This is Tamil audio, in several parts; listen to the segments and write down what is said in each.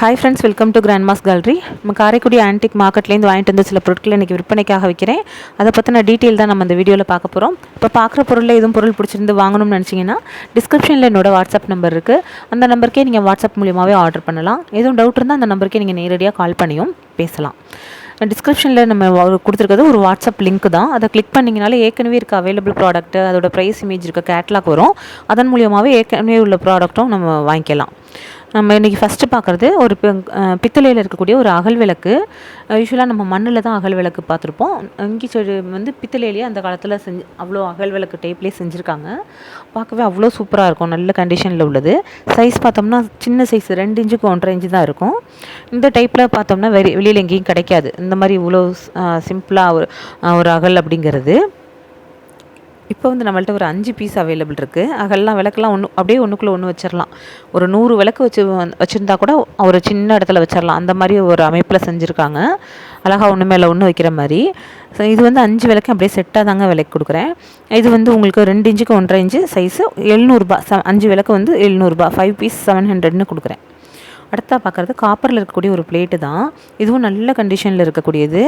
Hi friends welcome to grand mass gallery நம்ம காரைக்குடி ஆன்டிக் மார்க்கெட்லேருந்து வாங்கிட்டு வந்து சில பொருட்களை இன்றைக்கி விற்பனைக்காக வைக்கிறேன் அதை பற்றின டீட்டெயில் தான் நம்ம இந்த வீடியோவில் பார்க்க போகிறோம் இப்போ பார்க்குற பொருளில் எதுவும் பொருள் பிடிச்சிருந்து வாங்கணும்னு நினச்சிங்கன்னா டிஸ்கிரிப்ஷனில் என்னோட வாட்ஸ்அப் நம்பர் இருக்குது அந்த நம்பருக்கே நீங்கள் வாட்ஸ்அப் மூலியமாகவே ஆர்டர் பண்ணலாம். எதுவும் டவுட் இருந்தால் அந்த நம்பருக்கே நீங்கள் நேரடியாக கால் பண்ணியும் பேசலாம். டிஸ்கிரிப்ஷனில் நம்ம கொடுத்துருக்கிறது ஒரு வாட்ஸ்அப் லிங்க் தான். அதை கிளிக் பண்ணிங்கனாலே ஏற்கனவே இருக்க அவைலபிள் ப்ராடக்ட் அதோட ப்ரைஸ் இமேஜ் இருக்க கேட்லாக் வரும். அதன் மூலியமாகவே ஏற்கனவே உள்ள ப்ராடக்ட்டும் நம்ம வாங்கிக்கலாம். நம்ம இன்றைக்கி ஃபஸ்ட்டு பார்க்குறது ஒரு பித்தளையில் இருக்கக்கூடிய ஒரு அகல் விளக்கு. யூஸ்வலாக நம்ம மண்ணில் தான் அகல் விளக்கு பார்த்துருப்போம். இங்கி செடி வந்து பித்தளையிலேயே அந்த காலத்தில் செஞ்சு அவ்வளோ அகல் விளக்கு டைப்லேயே செஞ்சுருக்காங்க. பார்க்கவே அவ்வளோ சூப்பராக இருக்கும். நல்ல கண்டிஷனில் உள்ளது. சைஸ் பார்த்தோம்னா சின்ன சைஸ் ரெண்டு இன்ச்சுக்கு ஒன்றரை இன்ச்சு தான் இருக்கும். இந்த டைப்பில் பார்த்தோம்னா வெளி வெளியில் எங்கேயும் கிடைக்காது. இந்த மாதிரி இவ்வளோ சிம்பிளாக ஒரு ஒரு அகல் அப்படிங்கிறது. இப்போ வந்து நம்மள்ட்ட ஒரு அஞ்சு பீஸ் அவைலபிள் இருக்குது அகெல்லாம் விளக்கெல்லாம் ஒன்று அப்படியே ஒன்றுக்குள்ளே ஒன்று வச்சிடலாம் ஒரு நூறு விளக்கு வச்சு வச்சுருந்தா கூட ஒரு சின்ன இடத்துல வச்சிடலாம் அந்த மாதிரி ஒரு அமைப்பில் செஞ்சுருக்காங்க. அழகாக ஒன்று மேலே ஒன்று வைக்கிற மாதிரி. ஸோ இது வந்து அஞ்சு விளக்கு அப்படியே செட்டாக தாங்க விலைக்கு கொடுக்குறேன். இது வந்து உங்களுக்கு ரெண்டு இன்ச்சுக்கு ஒன்றரை இன்ச்சு சைஸு எழுநூறுபா ச அஞ்சு விளக்கு வந்து எழுநூறுபா ஃபைவ் பீஸ் செவன் ஹண்ட்ரட்னு கொடுக்குறேன். அடுத்தா பார்க்குறது காப்பரில் இருக்கக்கூடிய ஒரு பிளேட்டு தான். இதுவும் நல்ல கண்டிஷனில் இருக்கக்கூடியது.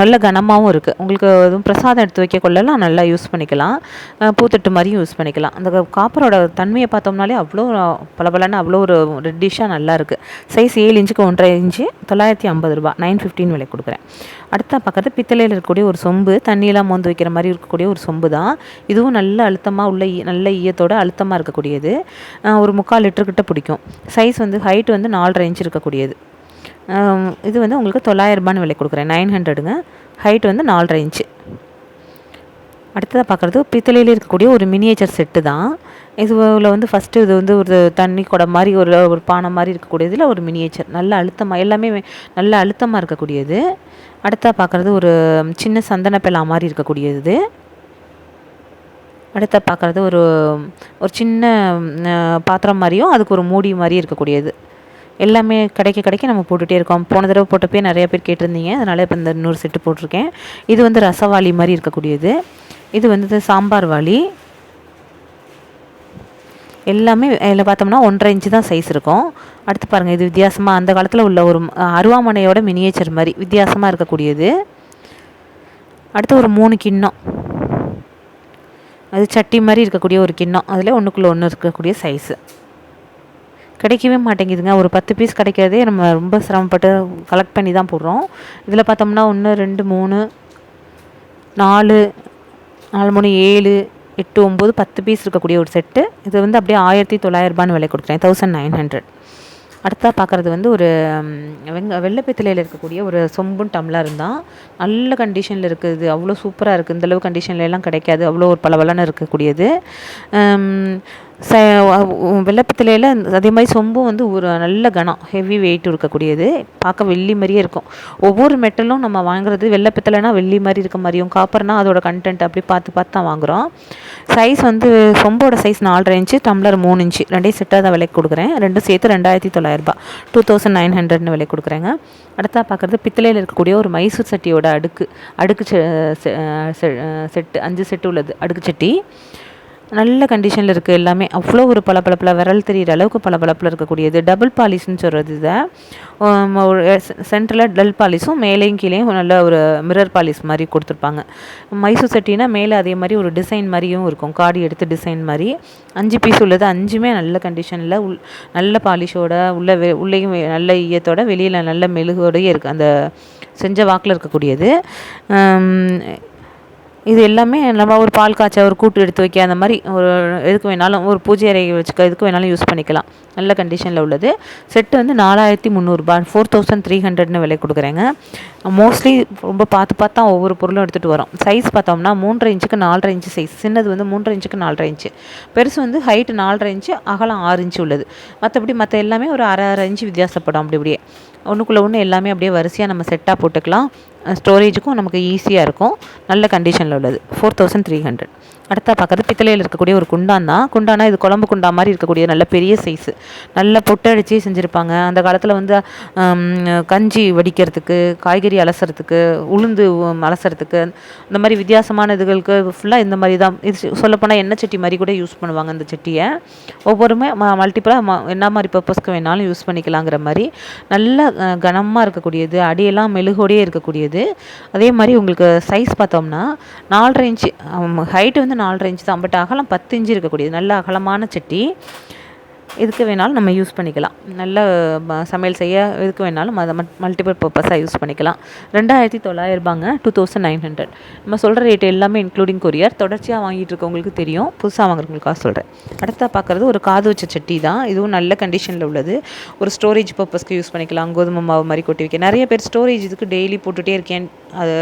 நல்ல கனமாகவும் இருக்குது உங்களுக்கு எதுவும் பிரசாதம் எடுத்து வைக்க கொள்ளலாம் நல்லா யூஸ் பண்ணிக்கலாம். பூத்தட்டு மாதிரியும் யூஸ் பண்ணிக்கலாம். அந்த காப்பரோட தன்மையை பார்த்தோம்னாலே அவ்வளோ பலபலன்னு அவ்வளோ ஒரு ரெட்டிஷாக நல்லா இருக்குது சைஸ் ஏழு இன்ச்சுக்கு ஒன்றரை இன்ச்சு தொள்ளாயிரத்தி ஐம்பது ரூபா நைன் ஃபிஃப்டின் விலை கொடுக்குறேன். அடுத்த பார்க்குறது பித்தளையில் இருக்கக்கூடிய ஒரு சொம்பு தண்ணியெல்லாம் மோந்து வைக்கிற மாதிரி இருக்கக்கூடிய ஒரு சொம்பு தான் இதுவும் நல்ல அழுத்தமாக உள்ள நல்ல ஈயத்தோட அழுத்தமாக இருக்கக்கூடியது. ஒரு முக்கால் லிட்டர்கிட்ட பிடிக்கும். சைஸ் வந்து ஹைட் வந்து நாலரை இன்ச் இருக்கக்கூடியது. இது வந்து உங்களுக்கு தொள்ளாயிரம் ரூபான்னு விலை கொடுக்குறேன். நைன் ஹண்ட்ரடுங்க ஹைட் வந்து நாலரை இன்ச்சு அடுத்ததாக பார்க்குறது பித்தளையில் இருக்கக்கூடிய ஒரு மினியேச்சர் செட்டு தான். இதுல வந்து ஃபஸ்ட்டு இது வந்து ஒரு தண்ணி குடம் மாதிரி ஒரு ஒரு பானை மாதிரி இருக்கக்கூடியதில் ஒரு மினியேச்சர் நல்ல அழுத்தமாக எல்லாமே நல்ல அழுத்தமாக இருக்கக்கூடியது. அடுத்தா பார்க்குறது ஒரு சின்ன சந்தன பெலா மாதிரி இருக்கக்கூடியது அடுத்த பார்க்குறது ஒரு ஒரு சின்ன பாத்திரம் மாதிரியும் அதுக்கு ஒரு மூடி மாதிரி இருக்கக்கூடியது. எல்லாமே கிடைக்க கிடைக்க நம்ம போட்டுகிட்டே இருக்கோம். போன தடவை போட்டப்பே நிறைய பேர் கேட்டிருந்தீங்க. அதனால் இப்போ இந்த இன்னொரு செட்டு போட்டிருக்கேன். இது வந்து ரசவாளி மாதிரி இருக்கக்கூடியது. இது வந்து சாம்பார் வாளி. எல்லாமே இதில் பார்த்தோம்னா ஒன்றரை இன்ச்சு தான் சைஸ் இருக்கும். அடுத்து பாருங்கள் இது வித்தியாசமாக அந்த காலத்தில் உள்ள ஒரு அருவாமனையோட மினியேச்சர் மாதிரி வித்தியாசமாக இருக்கக்கூடியது. அடுத்து ஒரு மூணு கிண்ணம். அது சட்டி மாதிரி இருக்கக்கூடிய ஒரு கிண்ணம். அதில் ஒன்றுக்குள்ளே ஒன்று இருக்கக்கூடிய சைஸு கிடைக்கவே மாட்டேங்குதுங்க. ஒரு பத்து பீஸ் கிடைக்கிறதே நம்ம ரொம்ப சிரமப்பட்டு கலெக்ட் பண்ணி தான் போடுறோம். இதில் பார்த்தோம்னா ஒன்று ரெண்டு மூணு நாலு நாலு மூணு ஏழு எட்டு ஒம்பது பத்து பீஸ் இருக்கக்கூடிய ஒரு செட்டு இது வந்து அப்படியே ஆயிரத்தி தொள்ளாயிரரூபான்னு விலை கொடுக்குறேன் தௌசண்ட் நைன் ஹண்ட்ரட் அடுத்தா பார்க்குறது வந்து ஒரு வெங்க வெள்ளைப்பித்தளையில் இருக்கக்கூடிய ஒரு சொம்பும் டம்ளர் தான். நல்ல கண்டிஷனில் இருக்குது. அவ்வளோ சூப்பராக இருக்குது இந்தளவு கண்டிஷன்ல எல்லாம் கிடைக்காது. அவ்வளோ ஒரு பளபளன்னு இருக்கக்கூடியது. ச வெள்ளப்பத்திலையில் அதே மாதிரி சொம்பும் வந்து ஒரு நல்ல கனம் ஹெவி வெயிட் இருக்கக்கூடியது. பார்க்க வெள்ளி மாதிரியே இருக்கும். ஒவ்வொரு மெட்டலும் நம்ம வாங்குறது வெள்ளைப்பித்தளைனா வெள்ளி மாதிரி இருக்க மாதிரியும் காப்பர்னா அதோட கண்டென்ட் அப்படி பார்த்து பார்த்து தான் வாங்குகிறோம் சைஸ் வந்து சொம்போட சைஸ் நாலரை இன்ச்சு டம்ளர் மூணு இன்ச்சு ரெண்டையும் செட்டாக தான் விலைக்கு கொடுக்குறேன். ரெண்டும் சேர்த்து ரெண்டாயிரத்தி தொள்ளாயிரரூபா. டூ தௌசண்ட் நைன் ஹண்ட்ரட்னு விலை கொடுக்குறேங்க. அடுத்தா பார்க்குறது பித்தளையில் இருக்கக்கூடிய ஒரு மைசூர் சட்டியோட அடுக்கு. அடுக்கு செ- செ- செட்டு அஞ்சு செட்டு உள்ளது. அடுக்கு சட்டி. நல்ல கண்டிஷனில் இருக்குது எல்லாமே. அவ்வளோ ஒரு பளபளப்பில் விரல் தெரிகிற அளவுக்கு பளபளப்பில் இருக்கக்கூடியது. டபுள் பாலிஷ்னு சொல்கிறது இதை. சென்டரில் டல் பாலிஷும் மேலேயும் கீழேயும் நல்ல ஒரு மிரர் பாலிஷ் மாதிரி கொடுத்துருப்பாங்க. மைசூர் சட்டினா மேலே அதே மாதிரி ஒரு டிசைன் மாதிரியும் இருக்கும். காடி எடுத்து டிசைன் மாதிரி. அஞ்சு பீஸ் உள்ளது அஞ்சுமே நல்ல கண்டிஷனில் உள் நல்ல பாலிஷோட உள்ள வெ உள்ளேயும் நல்ல ஈயத்தோட வெளியில் நல்ல மெழுகோடயே இருக்குது அந்த செஞ்ச வாக்கில் இருக்கக்கூடியது. இது எல்லாமே நம்ம ஒரு பால் காய்ச்ச ஒரு கூட்டு எடுத்து வைக்க அந்த மாதிரி ஒரு எதுக்கு வேணாலும் ஒரு பூஜை அறை வச்சுக்க எதுக்கு வேணாலும் யூஸ் பண்ணிக்கலாம். நல்ல கண்டிஷனில் உள்ளது. செட்டு வந்து நாலாயிரத்தி முந்நூறுபா ஃபோர் தௌசண்ட் த்ரீ ஹண்ட்ரட்னு விலை கொடுக்குறேங்க. மோஸ்ட்லி ரொம்ப பார்த்து பார்த்து தான் ஒவ்வொரு பொருளும் எடுத்துகிட்டு வரோம். சைஸ் பார்த்தோம்னா மூன்றரை இன்ச்சுக்கு நாலரை இன்ச்சு சைஸ் சின்னது வந்து மூன்றரை இன்ச்சுக்கு நாலரை இன்ச்சு பெருசு வந்து ஹைட்டு நாலரை இன்ச்சு அகலம் ஆறு இன்ச்சு உள்ளது. மற்றபடி மற்ற எல்லாமே ஒரு அரை அரை இன்ச்சு வித்தியாசப்படும். அப்படி இப்படியே ஒன்றுக்குள்ளே ஒன்று எல்லாமே அப்படியே வரிசையாக நம்ம செட்டாக போட்டுக்கலாம். ஸ்டோரேஜுக்கும் நமக்கு ஈஸியாக இருக்கும். நல்ல கண்டிஷனில் உள்ளது. ஃபோர் தௌசண்ட் த்ரீ ஹண்ட்ரட் அடுத்தா பார்க்குறது பித்தளையில் இருக்கக்கூடிய ஒரு குண்டான் தான் குண்டானா இது குழம்பு குண்டா மாதிரி இருக்கக்கூடிய நல்ல பெரிய சைஸு நல்ல பொட்டடிச்சு செஞ்சுருப்பாங்க. அந்த காலத்தில் வந்து கஞ்சி வடிக்கிறதுக்கு காய்கறி அலசுறதுக்கு உளுந்து அலசுறதுக்கு இந்த மாதிரி வித்தியாசமான இதுகளுக்கு ஃபுல்லாக இந்த மாதிரி தான் இது சொல்லப்போனால் எண்ணெய் சட்டி மாதிரி கூட யூஸ் பண்ணுவாங்க இந்த சட்டியை. ஒவ்வொருமே ம மல்டிப்புளாக என்ன மாதிரி பர்பஸ்க்கு வேணாலும் யூஸ் பண்ணிக்கலாங்கிற மாதிரி நல்ல கனமாக இருக்கக்கூடியது அடியெல்லாம் மெழுகோடையே இருக்கக்கூடியது. அதே மாதிரி உங்களுக்கு சைஸ் பார்த்தோம்னா நாலரை இன்ச்சு ஹைட்டு வந்து நாலரை இன்ச்சு தான் பட் அகலம் பத்து இன்ச்சு இருக்கக்கூடியது. நல்ல அகலமான சட்டி. எதுக்கு வேணாலும் நம்ம யூஸ் பண்ணிக்கலாம். நல்ல சமையல் செய்ய எதுக்கு வேணாலும் அதை மல்டிபிள் பர்பஸாக யூஸ் பண்ணிக்கலாம். ரெண்டாயிரத்தி தொள்ளாயிரரூபாங்க டூ தௌசண்ட் நைன் ஹண்ட்ரட் நம்ம சொல்கிற ரேட் எல்லாமே இன்க்ளூடிங் கொரியர் தொடர்ச்சியாக வாங்கிட்டு இருக்கவங்களுக்கு தெரியும். புதுசாக வாங்குறவங்களுக்காக சொல்கிறேன் அடுத்தா பார்க்குறது ஒரு காது வச்ச சட்டி தான். இதுவும் நல்ல கண்டிஷனில் உள்ளது. ஒரு ஸ்டோரேஜ் பர்பஸ்க்கு யூஸ் பண்ணிக்கலாம். கோதுமை மாவு மாதிரி கொட்டி வைக்க. நிறைய பேர் ஸ்டோரேஜ் இதுக்கு டெய்லி போட்டுகிட்டே இருக்கேன். அது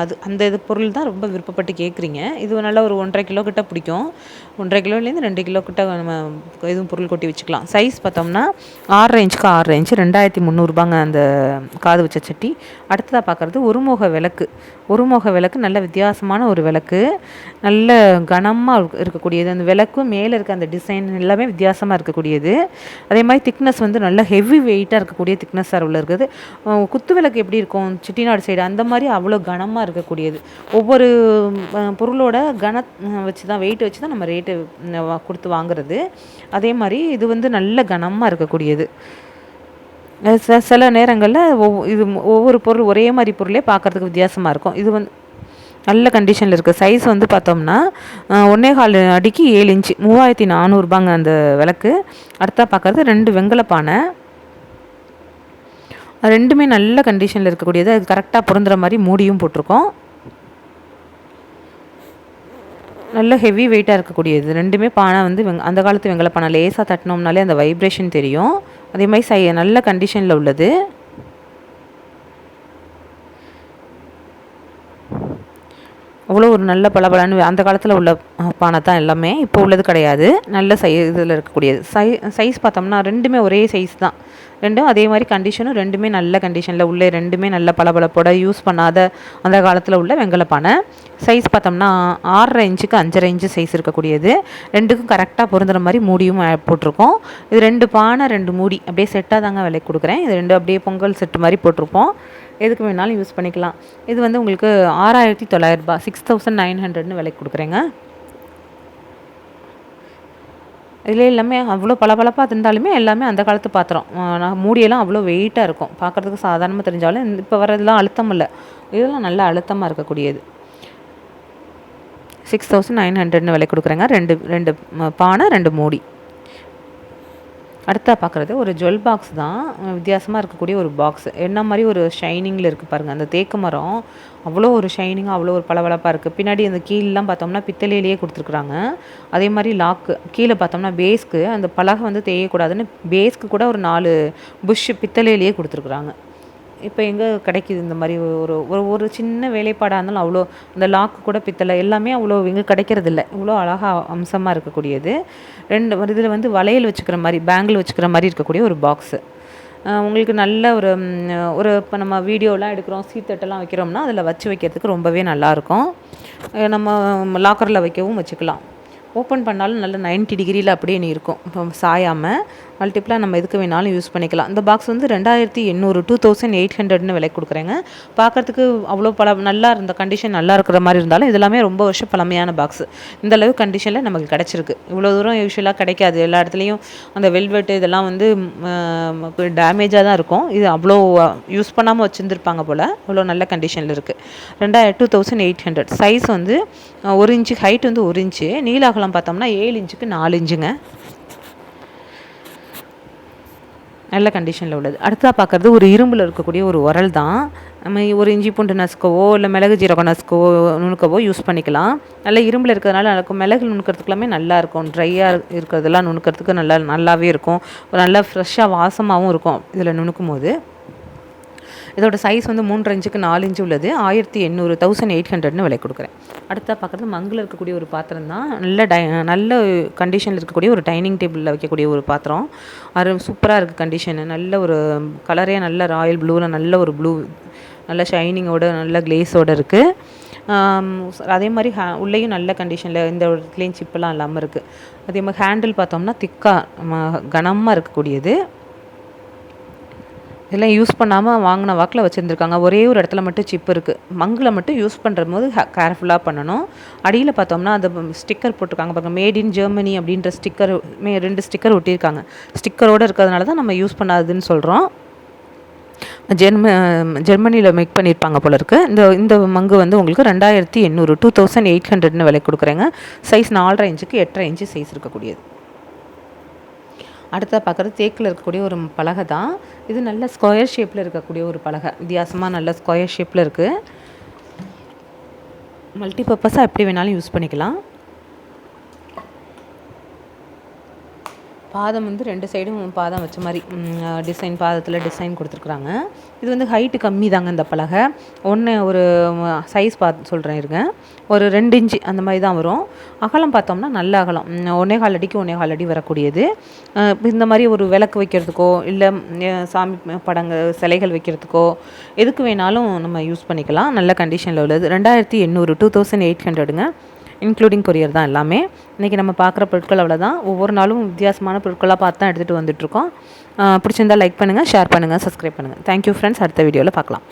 அது அந்த இது பொருள் தான் ரொம்ப விருப்பப்பட்டு கேட்குறீங்க இது நல்லா ஒரு ஒன்றரை கிலோ கிட்ட பிடிக்கும். ஒன்றரை கிலோலேருந்து ரெண்டு கிலோ கிட்ட நம்ம எதுவும் பொருள் கொட்டி வச்சுக்கலாம். சைஸ் பார்த்தோம்னா ஆறு ரேஞ்சுக்கு ஆறு ரேஞ்சு ரெண்டாயிரத்தி முந்நூறுபாங்க அந்த காது வச்ச சட்டி. அடுத்ததாக பார்க்குறது ஒருமுக விளக்கு. ஒருமுக விளக்கு நல்ல வித்தியாசமான ஒரு விளக்கு. நல்ல கனமாக இருக்கக்கூடியது. அந்த விளக்கும் மேலே இருக்க அந்த டிசைன் எல்லாமே வித்தியாசமாக இருக்கக்கூடியது. அதே மாதிரி திக்னஸ் வந்து நல்ல ஹெவி வெயிட்டாக இருக்கக்கூடிய திக்னஸாக உள்ள இருக்குது. குத்து விளக்கு எப்படி இருக்கும்? சிட்டிநாடு சைடு அந்த மாதிரி அவ்வளோ கனமாக இருக்கக்கூடியது. ஒவ்வொரு பொருளோட கன வச்சு தான் வெயிட் வச்சு தான் நம்ம ரேட்டு கொடுத்து வாங்குறது. அதே மாதிரி இது வந்து நல்ல கனமாக இருக்கக்கூடியது. ச சில நேரங்களில் ஒவ் இது ஒவ்வொரு பொருள் ஒரே மாதிரி பொருளே பார்க்குறதுக்கு வித்தியாசமாக இருக்கும். இது வந்து நல்ல கண்டிஷனில் இருக்குது சைஸ் வந்து பார்த்தோம்னா ஒன்றே கால் அடிக்கு ஏழு இன்ச்சு மூவாயிரத்தி நானூறுபாங்க அந்த விளக்கு. அடுத்தா பார்க்குறது ரெண்டு வெங்கல பானை. ரெண்டுமே நல்ல கண்டிஷனில் இருக்கக்கூடியது. அது கரெக்டாக பொருந்துற மாதிரி மூடியும் போட்டிருக்கோம். நல்ல ஹெவி வெயிட்டாக இருக்கக்கூடியது. ரெண்டுமே பானை வந்து வெங் அந்த காலத்து வெங்கல பானை லேசாக தட்டினோம்னாலே அந்த வைப்ரேஷன் தெரியும். அதே மாதிரி சை நல்ல கண்டிஷனில் உள்ளது. அவ்வளோ ஒரு நல்ல பளபளன்னு அந்த காலத்தில் உள்ள பானை தான் எல்லாமே இப்போ உள்ளது கிடையாது. நல்ல சை இதில் இருக்கக்கூடியது. சை சைஸ் பார்த்தோம்னா ரெண்டுமே ஒரே சைஸ் தான். ரெண்டும் அதே மாதிரி கண்டிஷனும் ரெண்டுமே நல்ல கண்டிஷனில் உள்ளே ரெண்டுமே நல்ல பளபளப்போட யூஸ் பண்ணாத அந்த காலத்தில் உள்ள வெங்கல பானை. சைஸ் பார்த்தோம்னா ஆறரை இன்ச்சுக்கு அஞ்சரை இன்ச்சு சைஸ் இருக்கக்கூடியது. ரெண்டுக்கும் கரெக்டாக பொருந்துற மாதிரி மூடியும் போட்டிருக்கோம். இது ரெண்டு பானை ரெண்டு மூடி. அப்படியே செட்டாக தாங்க விலைக்கு கொடுக்குறேன். இது ரெண்டு அப்படியே பொங்கல் செட்டு மாதிரி போட்டிருப்போம். எதுக்கு வேணாலும் யூஸ் பண்ணிக்கலாம். இது வந்து உங்களுக்கு ஆறாயிரத்தி தொள்ளாயிரரூபா சிக்ஸ் தௌசண்ட் நைன் ஹண்ட்ரட்னு விலைக்கு கொடுக்குறேங்க. இதில் எல்லாமே அவ்வளோ பளபளப்பாக இருந்தாலுமே எல்லாமே அந்த காலத்து பாத்திரம். நான் மூடியெல்லாம் அவ்வளோ வெயிட்டாக இருக்கும். பார்க்குறதுக்கு சாதாரணமாக தெரிஞ்சாலும் இப்போ வரதெல்லாம் அழுத்தம் இல்லை. இதெல்லாம் நல்லா அழுத்தமாக இருக்கக்கூடியது. சிக்ஸ் தௌசண்ட் நைன் ஹண்ட்ரட்னு விலை கொடுக்குறேங்க. ரெண்டு ரெண்டு பானை ரெண்டு மூடி. அடுத்தா பார்க்குறது ஒரு ஜுவல் பாக்ஸ் தான் வித்தியாசமாக இருக்கக்கூடிய ஒரு பாக்ஸ் என்ன மாதிரி ஒரு ஷைனிங்கில் இருக்குது பாருங்கள் அந்த தேக்கு மரம். அவ்வளோ ஒரு ஷைனிங்காக அவ்வளோ ஒரு பளபளப்பாக இருக்குது பின்னாடி அந்த கீழெலாம் பார்த்தோம்னா பித்தளையிலேயே கொடுத்துருக்குறாங்க. அதே மாதிரி லாக்கு கீழே பார்த்தோம்னா பேஸ்க்கு அந்த பலகை வந்து தேயக்கூடாதுன்னு பேஸ்க்கு கூட ஒரு நாலு புஷ் பித்தளையிலேயே கொடுத்துருக்குறாங்க. இப்போ எங்கே கிடைக்குது இந்த மாதிரி ஒரு ஒரு ஒரு சின்ன வேலைப்பாடாக இருந்தாலும் அவ்வளோ அந்த லாக்கு கூட பித்தளை எல்லாமே அவ்வளோ எங்கே கிடைக்கிறதில்ல. இவ்வளோ அழகாக அம்சமாக இருக்கக்கூடியது. ரெண்டு இதில் வந்து வளையல் வச்சுக்கிற மாதிரி பேங்கிள் வச்சுக்கிற மாதிரி இருக்கக்கூடிய ஒரு பாக்ஸு உங்களுக்கு நல்ல ஒரு ஒரு இப்போ நம்ம வீடியோலாம் எடுக்கிறோம் சீத்தட்டெல்லாம் வைக்கிறோம்னா அதில் வச்சு வைக்கிறதுக்கு ரொம்பவே நல்லாயிருக்கும். நம்ம லாக்கரில் வைக்கவும் வச்சுக்கலாம். ஓப்பன் பண்ணாலும் நல்ல 90 டிகிரியில் அப்படியே நீ இருக்கும். இப்போ சாயாமல் மல்டிப்ளாக நம்ம எதுக்கு வேணாலும் யூஸ் பண்ணிக்கலாம். இந்த பாக்ஸ் வந்து ரெண்டாயிரத்தி எண்ணூறு டூ தௌசண்ட் எயிட் ஹண்ட்ரட்னு விலை கொடுக்குறேங்க. பார்க்கறதுக்கு அவ்வளோ பல நல்லா இருந்த கண்டிஷன் நல்லா இருக்கிற மாதிரி இருந்தாலும் இதெல்லாமே ரொம்ப வருஷம் பழமையான பாக்ஸ் இந்த அளவு கண்டிஷனில் நமக்கு கிடச்சிருக்கு. இவ்வளோ தூரம் யூஸ்வலாக கிடைக்காது. எல்லா இடத்துலையும் அந்த வெல்வெட்டு இதெல்லாம் வந்து டேமேஜாக தான் இருக்கும். இது அவ்வளோ யூஸ் பண்ணாமல் வச்சுருந்துருப்பாங்க போல். அவ்வளோ நல்ல கண்டிஷனில் இருக்குது ரெண்டாயிரம் two thousand eight hundred size வந்து ஒரு இன்ச்சு ஹைட் வந்து ஒரு இன்ச்சு நீலாகலம் பார்த்தோம்னா ஏழு இன்ச்சுக்கு நாலு இன்ச்சுங்க நல்ல கண்டிஷனில் உள்ளது. அடுத்ததாக பார்க்குறது ஒரு இரும்பில் இருக்கக்கூடிய ஒரு உரல் தான். நம்ம ஒரு இஞ்சி பூண்டு நசுக்கவோ இல்லை மிளகு ஜீரகம் நசுக்கவோ நுணுக்கவோ யூஸ் பண்ணிக்கலாம். நல்ல இரும்பில் இருக்கிறதுனால எனக்கு மிளகு நுணுக்கிறதுக்குலாமே நல்லா இருக்கும். ட்ரையாக இருக்கிறதெல்லாம் நுணுக்கிறதுக்கு நல்லா நல்லாவே இருக்கும். ஒரு நல்லா ஃப்ரெஷ்ஷாக வாசமாகவும் இருக்கும். இதில் நுணுக்கும் போது இதோட சைஸ் வந்து மூன்று இன்ச்சுக்கு நாலு இன்ச்சு உள்ளது. ஆயிரத்தி எண்ணூறு தௌசண்ட் எயிட் ஹண்ட்ரட்னு விலை கொடுக்குறேன். அடுத்தா பார்க்குறது மங்கில் இருக்கக்கூடிய ஒரு பாத்திரம் தான். நல்ல டை நல்ல கண்டிஷனில் இருக்கக்கூடிய ஒரு டைனிங் டேபிளில் வைக்கக்கூடிய ஒரு பாத்திரம். அது சூப்பராக இருக்குது கண்டிஷனு நல்ல ஒரு கலரே நல்ல ராயல் ப்ளூவில் நல்ல ஒரு ப்ளூ நல்ல ஷைனிங்கோட நல்ல கிளேஸோடு இருக்குது அதே மாதிரி ஹே உள்ளேயும் நல்ல கண்டிஷனில் இந்த இடத்துலையும் சிப்பெல்லாம் இல்லாமல் இருக்குது அதே மாதிரி ஹேண்டில் பார்த்தோம்னா திக்காக கனமாக இருக்கக்கூடியது. இதெல்லாம் யூஸ் பண்ணாமல் வாங்கின வாக்கில் வச்சுருந்துருக்காங்க. ஒரே ஒரு இடத்துல மட்டும் சிப் இருக்குது மங்கில் மட்டும் யூஸ் பண்ணுற போது கேர்ஃபுல்லாக பண்ணணும். அடியில் பார்த்தோம்னா அந்த ஸ்டிக்கர் போட்டிருக்காங்க பாருங்கள் மேட் இன் ஜெர்மனி அப்படின்ற ஸ்டிக்கர் மே ரெண்டு ஸ்டிக்கர் ஒட்டியிருக்காங்க. ஸ்டிக்கரோடு இருக்கிறதுனால தான் நம்ம யூஸ் பண்ணாதுன்னு சொல்கிறோம் ஜெர்ம ஜெர்மனியில் மேக் பண்ணியிருப்பாங்க போல இருக்கு. இந்த இந்த மங்கு வந்து உங்களுக்கு ரெண்டாயிரத்தி எண்ணூறு டூ தௌசண்ட் எயிட் ஹண்ட்ரட்னு விலை கொடுக்குறேங்க. சைஸ் நாலரை இன்ச்சுக்கு எட்டரை இன்ச்சு சைஸ் இருக்கக்கூடியது. அடுத்ததாக பார்க்குறது தேக்கில் இருக்கக்கூடிய ஒரு பலகை தான். இது நல்ல ஸ்கொயர் ஷேப்பில் இருக்கக்கூடிய ஒரு பலகை. வித்தியாசமாக நல்ல ஸ்கொயர் ஷேப்பில் இருக்குது மல்டி பர்பஸாக எப்படி வேணாலும் யூஸ் பண்ணிக்கலாம். பாதம் வந்து ரெண்டு சைடும் பாதம் வச்ச மாதிரி டிசைன் பாதத்தில் டிசைன் கொடுத்துருக்குறாங்க. இது வந்து ஹைட்டு கம்மி தாங்க இந்த பலகை. ஒன்று ஒரு சைஸ் பார்த்து சொல்கிறேன் இருங்க. ஒரு ரெண்டு இன்ச்சு அந்த மாதிரி தான் வரும். அகலம் பார்த்தோம்னா நல்ல அகலம். ஒன்றே கால் அடிக்கு ஒன்றே கால் அடி வரக்கூடியது. இந்த மாதிரி ஒரு விளக்கு வைக்கிறதுக்கோ இல்லை சாமி படங்கள் சிலைகள் வைக்கிறதுக்கோ எதுக்கு வேணாலும் நம்ம யூஸ் பண்ணிக்கலாம். நல்ல கண்டிஷனில் உள்ளது. ரெண்டாயிரத்தி எண்ணூறு டூ தௌசண்ட் எயிட் ஹண்ட்ரடுங்க இன்க்ளூடிங் கொரியர் தான் எல்லாமே. இன்றைக்கி நம்ம பார்க்குற பொருட்கள் அவ்வளோதான் ஒவ்வொரு நாளும் வித்தியாசமான பொருட்களாக பார்த்து தான் எடுத்துகிட்டு வந்துட்ருக்கோம் பிடிச்சிருந்தால் லைக் பண்ணுங்கள் ஷேர் பண்ணுங்கள் சப்ஸ்கிரைப் பண்ணுங்கள் தேங்க்யூ ஃப்ரெண்ட்ஸ் அடுத்த வீடியோவில் பார்க்கலாம்.